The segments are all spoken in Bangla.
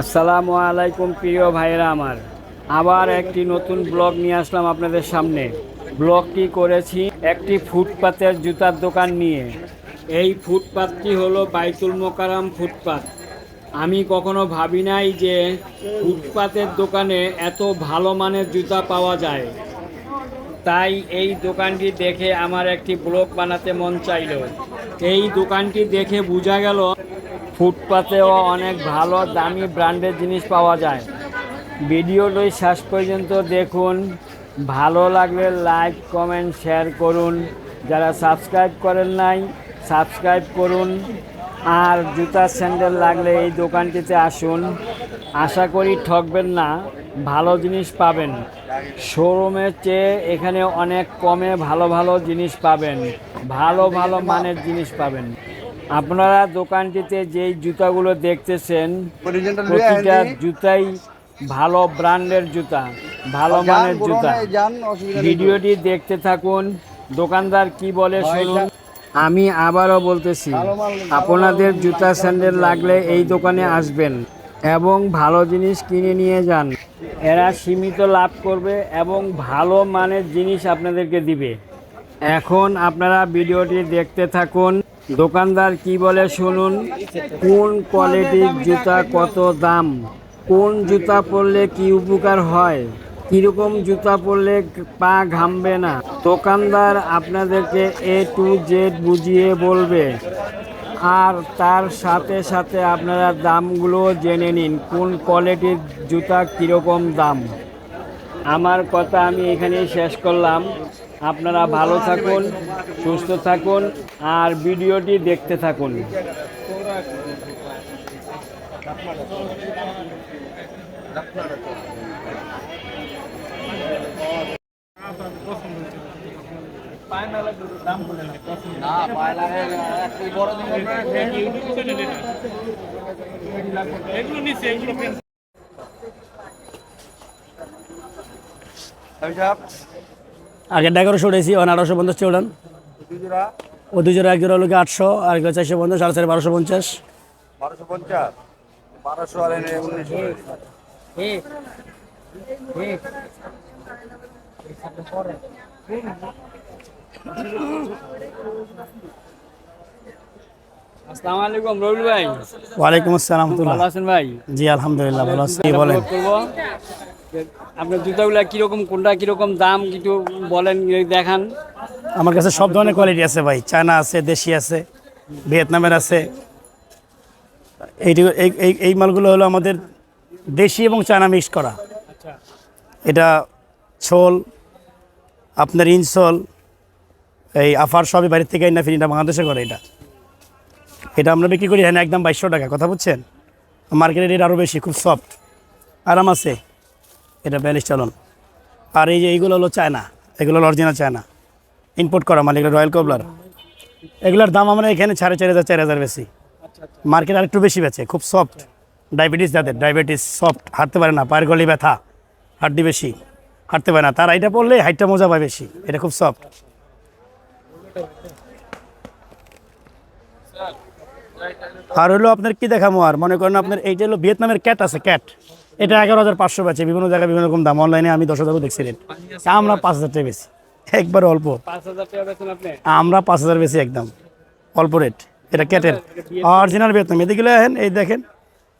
আসসালামু আলাইকুম, প্রিয় ভাইরা আমার। আবার একটি নতুন ব্লগ নিয়ে আসলাম আপনাদের সামনে। ব্লগটি করেছি একটি ফুটপাতের জুতার দোকান নিয়ে। এই ফুটপাতটি হলো বাইতুল মোকারাম ফুটপাত। আমি কখনো ভাবি নাই যে ফুটপাতের দোকানে এত ভালো মানের জুতা পাওয়া যায়। তাই এই দোকানটি দেখে আমার একটি ব্লগ বানাতে মন চাইল। এই দোকানটি দেখে বোঝা গেল ফুটপাতেও অনেক ভালো দামি ব্র্যান্ডের জিনিস পাওয়া যায়। ভিডিওটি শেষ পর্যন্ত দেখুন। ভালো লাগলে লাইক, কমেন্ট, শেয়ার করুন। যারা সাবস্ক্রাইব করেন নাই, সাবস্ক্রাইব করুন। আর জুতা স্যান্ডেল লাগলে এই দোকানটিতে আসুন। আশা করি ঠকবেন না, ভালো জিনিস পাবেন। শোরুমের চেয়ে এখানে অনেক কমে ভালো ভালো জিনিস পাবেন। ভালো ভালো মানের জিনিস পাবেন। আপনারা দোকানটিতে যেই জুতাগুলো দেখতেছেন প্রতিটা জুতাই ভালো ব্র্যান্ডের জুতা ভালো মানের জুতা। ভিডিওটি দেখতে থাকুন দোকানদার কি বলে শুনুন। আমি আবারও বলতেছি আপনাদের জুতা স্যান্ডেল লাগলে এই দোকানে আসবেন এবং ভালো জিনিস কিনে নিয়ে যান। এরা সীমিত লাভ করবে এবং ভালো মানের জিনিস আপনাদেরকে দিবে। এখন আপনারা ভিডিওটি দেখতে থাকুন। দোকানদার কি বলে শুনুন, কোন কোয়ালিটির জুতা কত দাম? কোন জুতা পরলে কি উপকার হয়? কীরকম জুতা পরলে পা ঘামবে না? দোকানদার আপনাদেরকে এ টু জেড বুঝিয়ে বলবে। আর তার সাথে সাথে আপনারা দামগুলো জেনে নিন, কোন কোয়ালিটির জুতা কীরকম দাম। আমার কথা আমি এখানেই শেষ করলাম। আপনারা ভালো থাকুন, সুস্থ থাকুন। আর ভিডিওটি দেখতে থাকুন। আগে এগারোশো উঠেছি ওখানে আঠারোশো পঞ্চাশ উড়ান ও দুজোড়া এক জোড়া লোকে আটশো আর এগুলো চারশো পঞ্চাশ সাড়ে চার বারোশো পঞ্চাশ। বারোশো পঞ্চাশ? বারোশো আর আসসালামু আলাইকুম ভাই। ওয়ালাইকুম আসসালাম ভালো আছেন ভাই? জি আলহামদুলিল্লাহ ভালো আছি। বলেন। করব। আপনার জুতাগুলা কীরকম কোনটা কীরকম দাম কিছু বলেন দেখান। আমার কাছে সব ধরনের কোয়ালিটি আছে ভাই। চায়না আছে দেশি আছে ভিয়েতনামের আছে। এইটি এই এই- এই মালগুলো হলো আমাদের দেশি এবং চায়না মিক্স করা। এটা ছোল আপনার ইনসোল এই আফার সবই বাইরের থেকে না ফিরিটা বাংলাদেশে করে এটা। এটা আমরা বিক্রি করি হ্যাঁ একদম বাইশশো টাকা কথা বুঝছেন? মার্কেটের রেট আরও বেশি খুব সফট আরাম আছে। এটা ব্যালিশ চালন। আর এই যে এইগুলো হলো চায়না এগুলো হলো অরিজিনাল চায়না। ইম্পোর্ট করা মানে এগুলো রয়্যাল কবলার এগুলোর দাম আমরা এখানে সাড়ে চার হাজার চার হাজার বেশি। মার্কেট আরেকটু বেশি বেচে, খুব সফট ডায়াবেটিস যাদের ডায়াবেটিস সফট হাঁটতে পারে না, পায়ের গলি ব্যথা হাড্ডি বেশি, হাঁটতে পারে না। তার এইটা পড়লে হাইটটা মজা পায় বেশি, এটা খুব সফট আর হলো আপনার কি দেখামো আর? মনে করেন আপনার এইটা হলো ভিয়েতনামের ক্যাট আছে ক্যাট এটা এগারো হাজার পাঁচশো বেচে, বিভিন্ন জায়গায় বিভিন্ন রকম দাম। অনলাইনে আমি দশ হাজারও দেখছি রেট আমরা পাঁচ হাজার টাকা বেশি একবার অল্প। আমরা পাঁচ হাজার বেশি একদম। অল্প রেট এটা ক্যাটের অরিজিনাল ভিয়েতনাম এদিকে হেন এই দেখেন,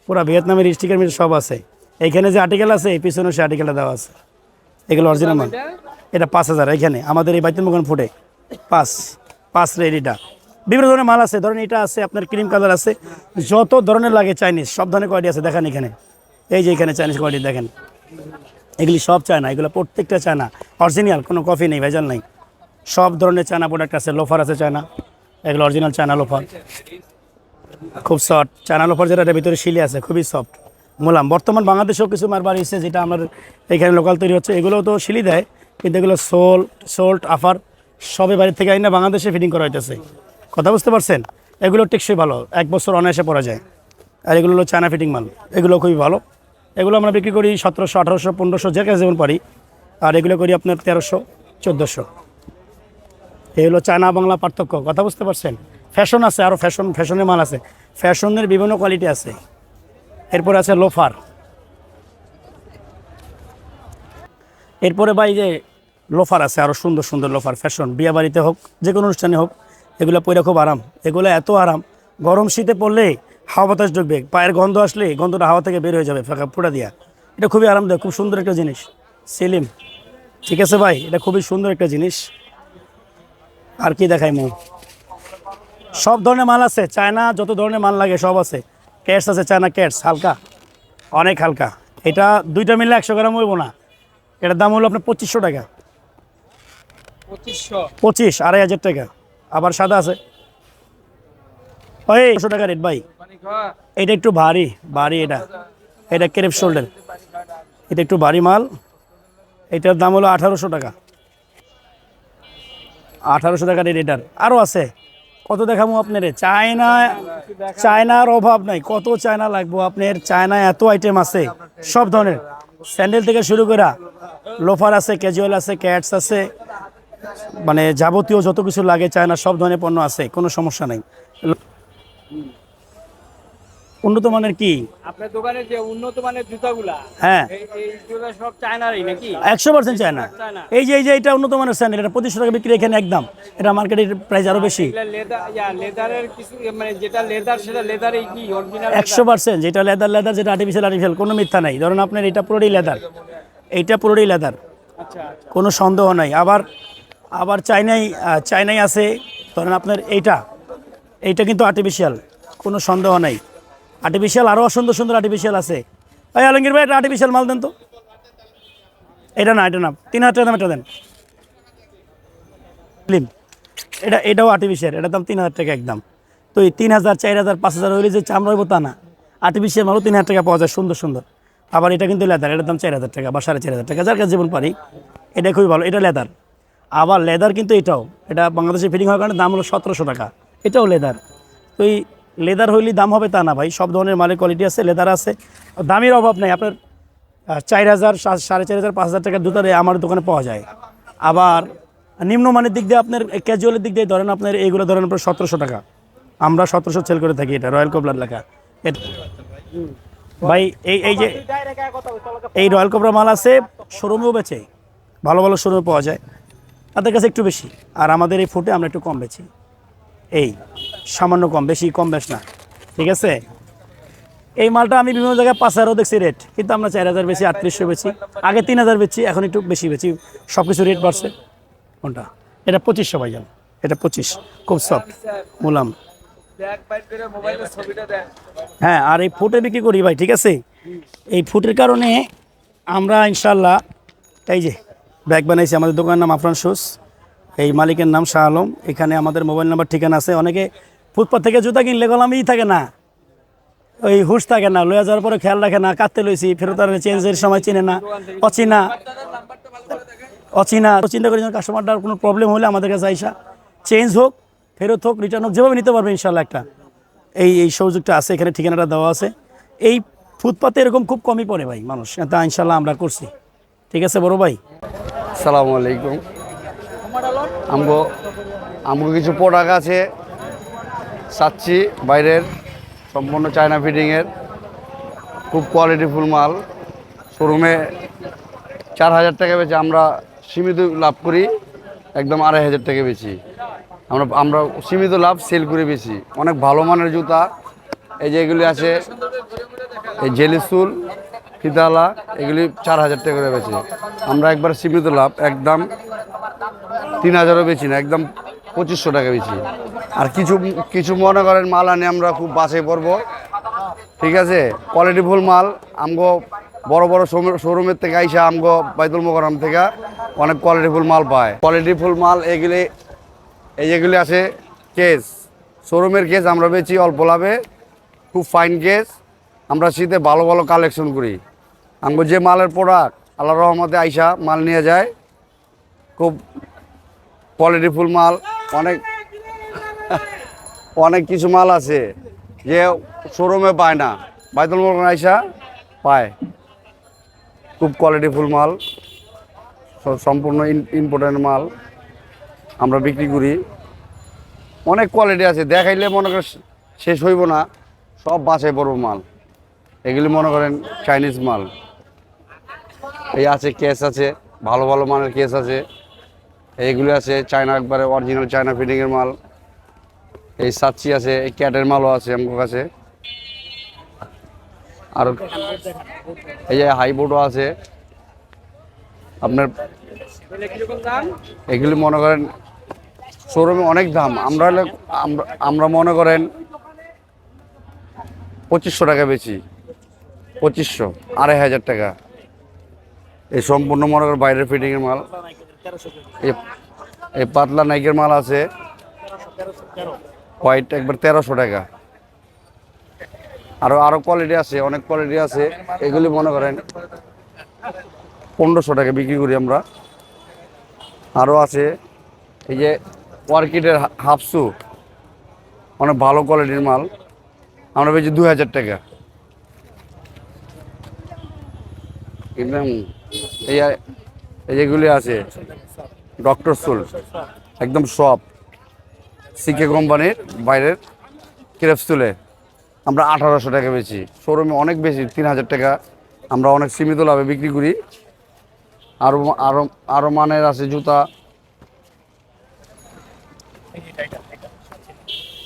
পুরো ভিয়েতনামের স্টিকার মিটার সব আছে। এইখানে যে আর্টিকেল আছে, এই পিছনে সে আর্টিকেলটা দেওয়া আছে। এগুলো অরিজিনাল মাল। এটা পাঁচ হাজার এখানে। আমাদের এই বাইতুল মোকান ফুটে। পাঁচ পাঁচ রেট এটা। বিভিন্ন ধরনের মাল আছে। ধরেন এটা আছে, আপনার ক্রিম কালার আছে। যত ধরনের লাগে চাইনিজ সব ধরনের কোয়ালিটি আছে। দেখেন এখানে। এই যে এখানে চাইনিজ কোয়ালিটি দেখেন। এগুলি সব চায়না, এগুলো প্রত্যেকটা চায়না অরিজিনাল কোনো কফি নেই, ভেজাল নেই। সব ধরনের চায়না প্রোডাক্ট আছে লোফার আছে চায়না, এগুলো অরিজিনাল চায়না লোফার খুব সফট চায়না লোফার যেটা ভিতরে শিলি আছে, খুবই সফট মোলাম, বর্তমান বাংলাদেশেও কিছু মারবার এসেছে যেটা আমার এখানে লোকাল তৈরি হচ্ছে। এগুলো তো শিলি দেয়, কিন্তু এগুলো সোল সোল্ট আফার সবে বাড়ির থেকে আইনা বাংলাদেশে ফিটিং করা হইতেছে। কথা বুঝতে পারছেন? এগুলো টেকসই ভালো, এক বছর অনায়াসে পরা যায়। আর এগুলো হলো চায়না ফিটিং মাল, এগুলো খুবই ভালো। এগুলো আমরা বিক্রি করি সতেরোশো, আঠারোশো, পনেরোশো, যে কাছে যেমন পারি। আর এগুলো করি আপনার তেরোশো, চোদ্দোশো। এই হলো চায়না বাংলা পার্থক্য, কথা বুঝতে পারছেন? ফ্যাশন আছে আরও ফ্যাশন ফ্যাশনের মাল আছে। ফ্যাশনের বিভিন্ন কোয়ালিটি আছে। এরপরে আছে লোফার এরপরে ভাই যে লোফার আছে আরও সুন্দর সুন্দর লোফার ফ্যাশন বিয়ে বাড়িতে হোক যে কোনো অনুষ্ঠানে হোক, এগুলো পরে খুব আরাম। এগুলো এত আরাম, গরম শীতে পড়লে হাওয়া বাতাস ঢুকবে পায়ের গন্ধ আসলে গন্ধটা হাওয়া থেকে বের হয়ে যাবে ফাঁকা ফুটা দিয়া। এটা খুবই আরামদায়ক খুব সুন্দর একটা জিনিস সেলিম। ঠিক আছে ভাই এটা খুবই সুন্দর একটা জিনিস। আর কি দেখাই মো সব ধরনের মাল আছে চায়না যত ধরনের মাল লাগে সব আছে। ক্যাটস আছে চায়না ক্যাটস হালকা অনেক হালকা। এটা দুইটা মিলে একশো গ্রাম হইব না। এটার দাম হলো আপনার পঁচিশশো টাকা। পঁচিশশো? পঁচিশ আড়াই হাজার টাকা। আবার সাদা আছে। ওই একশো টাকা রেট ভাই। এটা একটু ভারী ভারী এটা। এটা কেরেপ শোল্ডার। এটা একটু ভারী মাল। এটার দাম হলো আঠারোশো টাকা। আঠারোশো টাকা রেট এটার। আরও আছে। কত দেখাবো আপনার? চায়না, চায়নার অভাব নাই। কত চায়না লাগবো আপনার? চায়না এত আইটেম আছে। সব ধরনের। স্যান্ডেল থেকে শুরু করা লোফার আছে ক্যাজুয়াল আছে ক্যাটস আছে মানে যাবতীয় যত কিছু লাগে চায়না সব ধরনের পণ্য আছে। কোনো সমস্যা নেই। উন্নত মানের কি? আপনার দোকানে যে উন্নত মানের জুতাগুলা হ্যাঁ। এই জুতা সব চায়নারই নাকি? একশো পার্সেন্ট চায়না। চায়না। এই যে এই যে এটা উন্নত মানের স্যান্ডেল এটা পঁচিশশো টাকা বিক্রি এখানে একদম। এটা মার্কেটের প্রাইস আরও বেশি। লেদারের কিছু মানে যেটা লেদার সেটা লেদারই কি অরিজিনাল একশো পার্সেন্ট যেটা লেদার লেদার যেটা আর্টিফিশিয়াল আর্টিফিশিয়াল কোনো মিথ্যা নাই। ধরুন আপনার এটা পুরোটাই লেদার এইটা পুরোটাই লেদার আচ্ছা কোনো সন্দেহ নাই। আবার আবার চাইনাই চাইনাই আছে ধরেন আপনার এইটা। এইটা কিন্তু আর্টিফিশিয়াল কোনো সন্দেহ নাই। আর্টিফিশিয়াল আরও সুন্দর সুন্দর আর্টিফিশিয়াল আছে। ভাই আলমগীর ভাই, এটা আর্টিফিশিয়াল মাল দেন তো। এটা না এটা না। তিন হাজার টাকা দাম এটা দেন। ফিল্ম। এটা, এটাও আর্টিফিশিয়াল এটার দাম তিন হাজার টাকা একদম। তো এই তিন হাজার, চার হাজার, পাঁচ হাজার হইলে যে চামড়া হইব তা না। আর্টিফিশিয়াল মালও তিন হাজার টাকা পাওয়া যায়, সুন্দর সুন্দর। আবার এটা কিন্তু লেদার এটার দাম চার হাজার টাকা বা সাড়ে চার হাজার টাকা, যার কাছে যেমন পারি। এটা খুবই ভালো, এটা লেদার আবার লেদার কিন্তু এটাও, এটা বাংলাদেশে ফিটিং হওয়ার কারণে দাম হলো সতেরোশো টাকা। এটাও লেদার তো এই লেদার হইলে দাম হবে তা না ভাই, সব ধরনের মালের কোয়ালিটি আছে, লেদার আছে। দামের অভাব নেই, আপনার চার হাজার সাড়ে চার হাজার, পাঁচ হাজার টাকার জুতারে আমার দোকানে পাওয়া যায়। আবার নিম্নমানের দিক দিয়ে আপনার ক্যাজুয়ালের দিক দিয়ে ধরেন আপনার এইগুলো ধরেন আপনার সতেরোশো টাকা। আমরা সতেরোশো সেল করে থাকি এটা রয়্যাল কোবলার লেখা। ভাই, এই এই যে এই রয়্যাল কোবরা মাল আছে শোরুমেও বেচে, ভালো ভালো শোরুমে পাওয়া যায়। তাদের কাছে একটু বেশি, আর আমাদের এই ফুটে আমরা একটু কম বেচি। এই, সামান্য কম, বেশি কম বেশ না, ঠিক আছে? এই মালটা আমি বিভিন্ন জায়গায় পাঁচ হাজারও দেখছি রেট কিন্তু আমরা চার হাজার বেশি, আটত্রিশশো বেশি আগে তিন হাজার বেচি, এখন একটু বেশি বেচি সব কিছু রেট বাড়ছে। কোনটা? এটা পঁচিশশো ভাইজান এটা পঁচিশ, খুব সফট মুলাম। হ্যাঁ আর এই ফুটে বিক্রি করি ভাই, ঠিক আছে? এই ফুটের কারণে আমরা ইনশাল্লাহ, এই যে ব্যাগ বানাইছি, আমাদের দোকানের নাম আফরান শুস। এই মালিকের নাম শাহ আলম। এখানে আমাদের মোবাইল নাম্বার ঠিকানা আছে। অনেকে ফুটপাথ থেকে জুতা কিনলে গলামই থাকে না। ওই হুশ থাকে না। লয়ে যাওয়ার পরে খেয়াল রাখে না। কাটতে লইছি। ফেরত আর চেঞ্জের সময় চিনে না। অচিনা। অচিনা। চিন্তা করি কাস্টমারটার কোনো প্রবলেম হলে আমাদের কাছে আইসা। চেঞ্জ হোক, ফেরত হোক রিটার্ন হোক, যেভাবে নিতে পারবে ইনশাল্লাহ একটা। এই এই সুযোগটা আছে। এখানে ঠিকানাটা দেওয়া আছে। এই ফুটপাতে এরকম খুব কমই পড়ে ভাই মানুষ। তা ইনশাল্লাহ আমরা করছি। ঠিক আছে বড় ভাই? সালামু আলাইকুম। আমগো আমগো কিছু প্রোডাক্ট আছে চাচ্ছি বাইরের, সম্পূর্ণ চায়না ফিটিংয়ের, খুব কোয়ালিটিফুল মাল। শোরুমে চার হাজার টাকা বেচে আমরা সীমিত লাভ করি, একদম আড়াই হাজার টাকা বেশি আমরা আমরা সীমিত লাভ সেল করে বেশি অনেক ভালো মানের জুতা, এই যে এগুলি আছে, এই জেলিসুল ফিতালা, এগুলি চার হাজার টাকা করে বেচি। আমরা একবার সীমিত লাভ, একদম তিন হাজারও বেচি না, একদম পঁচিশশো টাকা বেচি আর কিছু কিছু মনে করেন মাল আনি আমরা খুব বাছাই পড়ব ঠিক আছে? কোয়ালিটিফুল মাল। আমগো বড় বড় শোরুমের থেকে আইসা আমগো বাইতুল মোকারম থেকে অনেক কোয়ালিটিফুল মাল পায়। কোয়ালিটিফুল মাল এগুলি, এই যেগুলি আছে কেস। শোরুমের কেস আমরা বেচি অল্প লাভে, খুব ফাইন কেস। আমরা শীতে ভালো ভালো কালেকশন করি। আমগো যে মালের প্রোডাক্ট আল্লাহ রহমতে আইসা মাল নিয়ে যায়। খুব কোয়ালিটিফুল মাল, অনেক অনেক কিছু মাল আছে যে শোরুমে পায় না। বাইতুল মোকাররম আইসা পায়। খুব কোয়ালিটিফুল মাল সম্পূর্ণ ইম্পর্টেন্ট মাল আমরা বিক্রি করি। অনেক কোয়ালিটি আছে, দেখাইলে মনে করেন শেষ হইব না, সব বাছাই পড়ব মাল। এগুলি মনে করেন চাইনিজ মাল। এই আছে কেস আছে, ভালো ভালো মানের কেস আছে। এইগুলি আছে, চায়না একবারে অরিজিনাল চায়না ফিটিংয়ের মাল। এই সাচ্চি আছে, এই ক্যাটের মালও আছে আমার কাছে। আর এই যে হাইবোর্ডও আছে। আপনার এগুলি মনে করেন শোরুমে অনেক দাম। আমরা আমরা মনে করেন পঁচিশশো টাকা বেশি পঁচিশশো, আড়াই হাজার টাকা। এই সম্পূর্ণ মনে করেন বাইরের ফিটিংয়ের মাল। এই- পাতলা নাইকের মাল আছে। হোয়াইট একবার তেরোশো টাকা। আরও আরও কোয়ালিটি আছে, অনেক কোয়ালিটি আছে। এগুলি মনে করেন পনেরোশো টাকা বিক্রি করি আমরা। আরও আছে, এই যে ওয়ার্কিটের হাফসু। অনেক ভালো কোয়ালিটির মাল। আমরা পেয়েছি দু হাজার টাকা। এই যেগুলি আছে। ডক্টর সুল, একদম সব। সিকে কোম্পানির বাইরের ক্রেপস তুলে আমরা আঠারোশো টাকা বেচি। শোরুমে অনেক বেশি, তিন হাজার টাকা। আমরা অনেক সীমিত লাভে বিক্রি করি। আরও আরও আরও মানের আছে জুতা।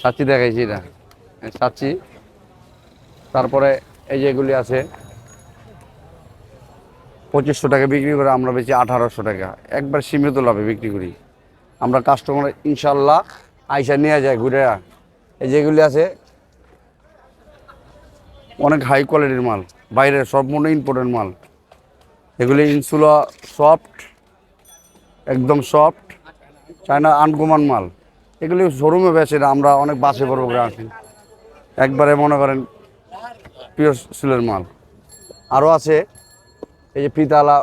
সাচ্চি দেখাইছি এটা। সাচ্চি। তারপরে এই যেগুলি আছে। পঁচিশশো টাকা বিক্রি করে আমরা বেশি আঠারোশো টাকা। একবার সীমিত লাভে বিক্রি করি। আমরা কাস্টমার ইনশাল্লাহ আইসা নিয়ে যায় ঘুরে। এই যেগুলি আছে, অনেক হাই কোয়ালিটির মাল বাইরের সম্পূর্ণ ইম্পর্টেন্ট মাল। এগুলি ইনসুলা সফট একদম সফট চায়না আনকমান মাল। এগুলি শোরুমে বেছে না, আমরা অনেক বাসে বড় করে আসি। একবারে মনে করেন পিওর সিলের মাল। আরও আছে এই যে পিতালা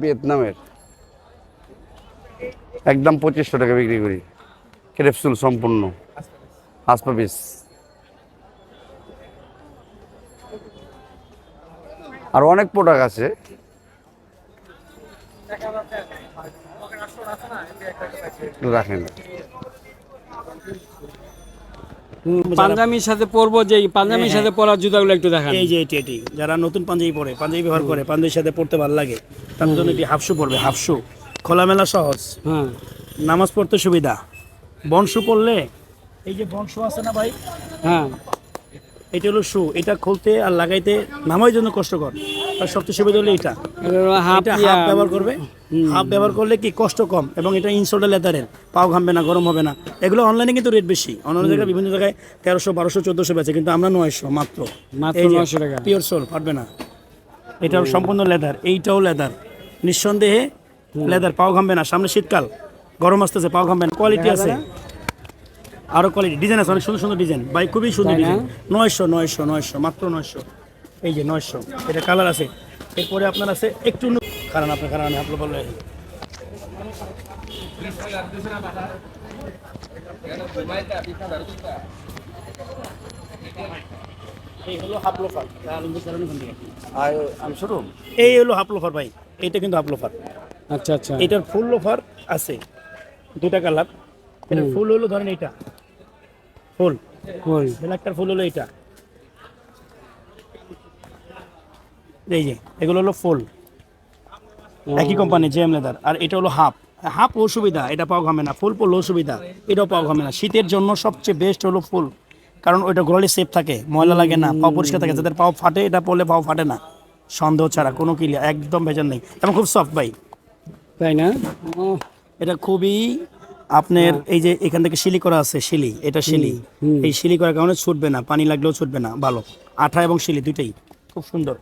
ভিয়েতনামের। একদম পঁচিশশো টাকা বিক্রি করি। ক্রেপসুল সম্পূর্ণ। হাসপা পিস আর অনেক প্রোডাক্ট আছে। রাখেন। পাঞ্জাবির সাথে পরবো যে পাঞ্জাবির সাথে পরার জুতাগুলো একটু দেখান। এই যে এটি এটি। যারা নতুন পাঞ্জাবি পরে পাঞ্জাবি ব্যবহার করে পাঞ্জাবির সাথে পড়তে ভালো লাগে তার জন্য এটি হাফশু পড়বে হাফশু খোলামেলা সহজ। হ্যাঁ। নামাজ পড়তে সুবিধা। বনশু পড়লে এই যে বনশু আছে না ভাই? হ্যাঁ। এটা হলো শু এটা খুলতে আর লাগাইতে নামার জন্য কষ্টকর। আর সবচেয়ে সুবিধা হলো এটা। হাফ এটা হাফ ব্যবহার করবে। হাফ ব্যবহার করলে কি কষ্ট কম? এবং এটা ইনসোলটা লেদারের পাও ঘামবে না গরম হবে না। এগুলো অনলাইনে কিন্তু রেট বেশি। অন্যান্য জায়গায় বিভিন্ন জায়গায় তেরোশো বারোশো চোদ্দোশো বেচে কিন্তু আমরা নয়শো মাত্র। মাত্র 900 পিওর সোল ফাটবে না। এটা সম্পূর্ণ লেদার এইটাও লেদার নিঃসন্দেহে লেদার পাও ঘামবে না। সামনে শীতকাল গরম আসতেছে পাও ঘামবে না। কোয়ালিটি আছে। আরও কোয়ালিটি ডিজাইন আছে অনেক সুন্দর সুন্দর ডিজাইন ভাই খুবই সুন্দর? ডিজাইন নয়শো নয়শো নয়শো মাত্র নয়শো। এই যে নয়শো এটা কালার আছে। এরপরে আপনার আছে একটু নু- কারণ আপনার কারণ আমি আপনার বললে। এই হলো হাফ লোফার। এই হলো হাফ লোফার ভাই এইটা কিন্তু হাফ লোফার। আচ্ছা আচ্ছা। এটার ফুল লোফার আছে দুটা কালার এটার ফুল হলো ধরেন এটা ফুল? কই ব্ল্যাকটার ফুল হলো এটা এই যে এগুলো হলো ফুল। একই কোম্পানি জেম লেদার। আর এটা হলো হাফ। হাফ অসুবিধা এটা পাও ঘামে না। ফুল পড়লে অসুবিধা এটাও পাও ঘামে না। শীতের জন্য সবচেয়ে বেস্ট হলো ফুল। কারণ ওইটা গোড়ালি সেফ থাকে ময়লা লাগে না পাও পরিষ্কার থাকে। যাদের পাও ফাটে এটা পড়লে পাও ফাটে না। সন্দেহ ছাড়া কোনো ক্লিয়ার একদম ভেজাল নেই। এবং খুব সফট ভাই। তাই না? এটা খুবই আপনার এই যে এখান থেকে শিলি করা আছে শিলি এটা শিলি। এই শিলি করার কারণে ছুটবে না পানি লাগলেও ছুটবে না ভালো। আঠা এবং শিলি দুইটাই খুব সুন্দর।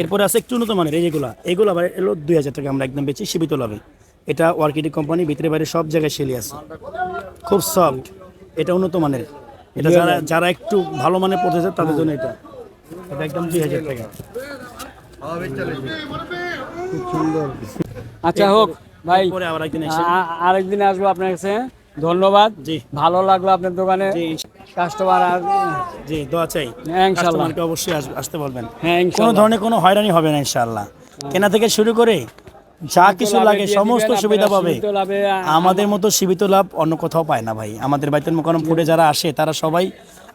এরপরে আছে একটু উন্নত মানের এই যেগুলা এগুলো আবার এলো দুই হাজার টাকা আমরা একদম বেশি সীমিত লাভে। এটা ওয়ার্কিটি কোম্পানি ভিতরে বাইরে সব জায়গায় শিলি আছে। খুব সফট এটা উন্নত মানের। এটা যারা যারা একটু ভালো মানের পড়তেছে তাদের জন্য এটা। এটা একদম দুই হাজার টাকা। খুব সুন্দর। আচ্ছা হোক। ভাই আরেকদিন আসব আপনার কাছে। ধন্যবাদ। জি। ভালো লাগল আপনার দোকানে। কাস্টমার জি দোয়া চাই। হ্যাঁ, কাস্টমারকে অবশ্যই আসতে বলবেন। হ্যাঁ কোনো ধরনের কোনো হয়রানি হবে না ইনশাআল্লাহ কেনা থেকে শুরু করে যা কিছু লাগে সমস্ত সুবিধা পাবে। আমাদের মতো সীমিত লাভ অন্য কোথাও পায় না ভাই। আমাদের বাইতুল মোকারম ফুডে যারা আসে তারা সবাই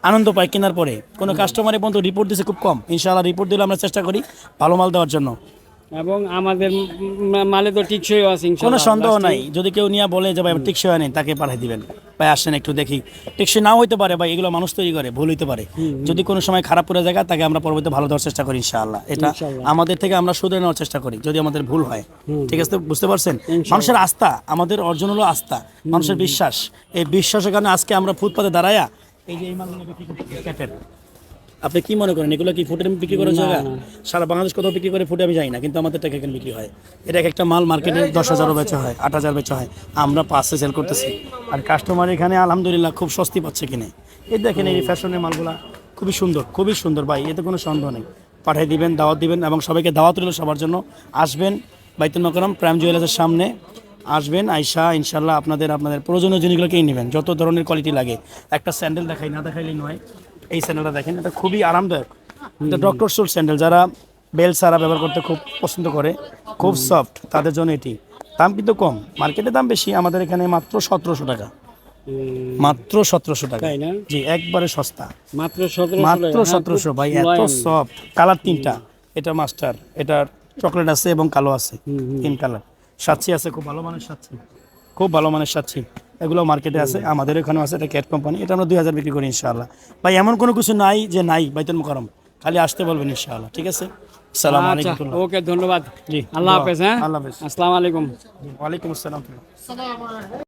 আনন্দ পায় কেনার পরে। কোনো কাস্টমারের বন্ধু রিপোর্ট দিছে খুব কম। ইনশাআল্লাহ রিপোর্ট দিলে আমরা চেষ্টা করি ভালো মাল দেওয়ার জন্য। এবং আমাদের মালে তো টিকসই আছে কোনো সন্দেহ নাই। যদি কেউ নিয়ে বলে যে ভাই টিকসই হয় তাকে পাঠিয়ে দিবেন। ভাই আসেন একটু দেখি। টিকসই নাও হইতে পারে ভাই এগুলো মানুষ তৈরি করে ভুল হইতে পারে। যদি কোনো সময় খারাপ পড়ে যায় তাকে আমরা পরবর্তী ভালো দেওয়ার চেষ্টা করি ইনশাআল্লাহ। এটা আমাদের থেকে আমরা শুধরে নেওয়ার চেষ্টা করি যদি আমাদের ভুল হয়। ঠিক আছে বুঝতে পারছেন? মানুষের আস্থা আমাদের অর্জন হলো আস্থা মানুষের বিশ্বাস। এই বিশ্বাসের কারণে আজকে আমরা ফুটপাতে দাঁড়ায়া এই যে এই মালগুলো বিক্রি ক্যাটের আপনি কি মনে করেন এগুলো কি ফুটে বিক্রি করার জায়গা? সারা বাংলাদেশ কোথাও বিক্রি করে ফুটে আমি যাই না কিন্তু আমাদের টাকা এখানে বিক্রি হয়। এটা এক একটা মাল মার্কেটে দশ হাজারও বেচা হয় আট হাজার বেচা হয় আমরা পাঁচে সেল করতেছি। আর কাস্টমার এখানে আলহামদুলিল্লাহ খুব সস্তি পাচ্ছে কিনে। এই দেখেন এই ফ্যাশনের মালগুলা খুবই সুন্দর খুবই সুন্দর ভাই এতে কোনো সন্দেহ নেই। পাঠিয়ে দিবেন দাওয়াত দিবেন এবং সবাইকে দাওয়াত রইল সবার জন্য। আসবেন বাইতুল মকরম প্রাইম জুয়েলার্সের সামনে। আসবেন আইসা ইনশাল্লাহ আপনাদের আপনাদের প্রয়োজনীয় জিনিসগুলোকেই নেবেন যত ধরনের কোয়ালিটি লাগে। একটা স্যান্ডেল দেখাই না দেখাইলেই নয়। এই স্যান্ডেলটা দেখেন এটা খুবই আরামদায়ক। এটা ডক্টর শুট স্যান্ডেল যারা বেল সারা ব্যবহার করতে খুব পছন্দ করে খুব সফট তাদের জন্য এটি। দাম কিন্তু কম মার্কেটে দাম বেশি আমাদের এখানে মাত্র সতেরোশো টাকা। মাত্র সতেরোশো টাকা। জি একবারে সস্তা। মাত্র সতেরো মাত্র সতেরোশো ভাই এত সফট কালার তিনটা। এটা মাস্টার এটার চকলেট আছে এবং কালো আছে তিন কালার সাচ্ছি আছে খুব ভালো মানের সাচ্ছি খুব ভালো মানের সাচ্ছি এগুলো মার্কেটে আছে আমাদের এখানেও আছে এটা ক্যাট কোম্পানি এটা আমরা দুই হাজার বিক্রি করি ইনশাআল্লাহ। ভাই এমন কোনো কিছু নাই যে নাই বাইতুল মুকরম খালি আসতে বলবেন ইনশাআল্লাহ ঠিক আছে? সালাম আচ্ছা আলাইকুম ওকে ধন্যবাদ। জি আল্লাহ হাফেজ হ্যাঁ? আল্লাহ হাফেজ। আসসালামু আলাইকুম। ওয়ালাইকুম আসসালাম।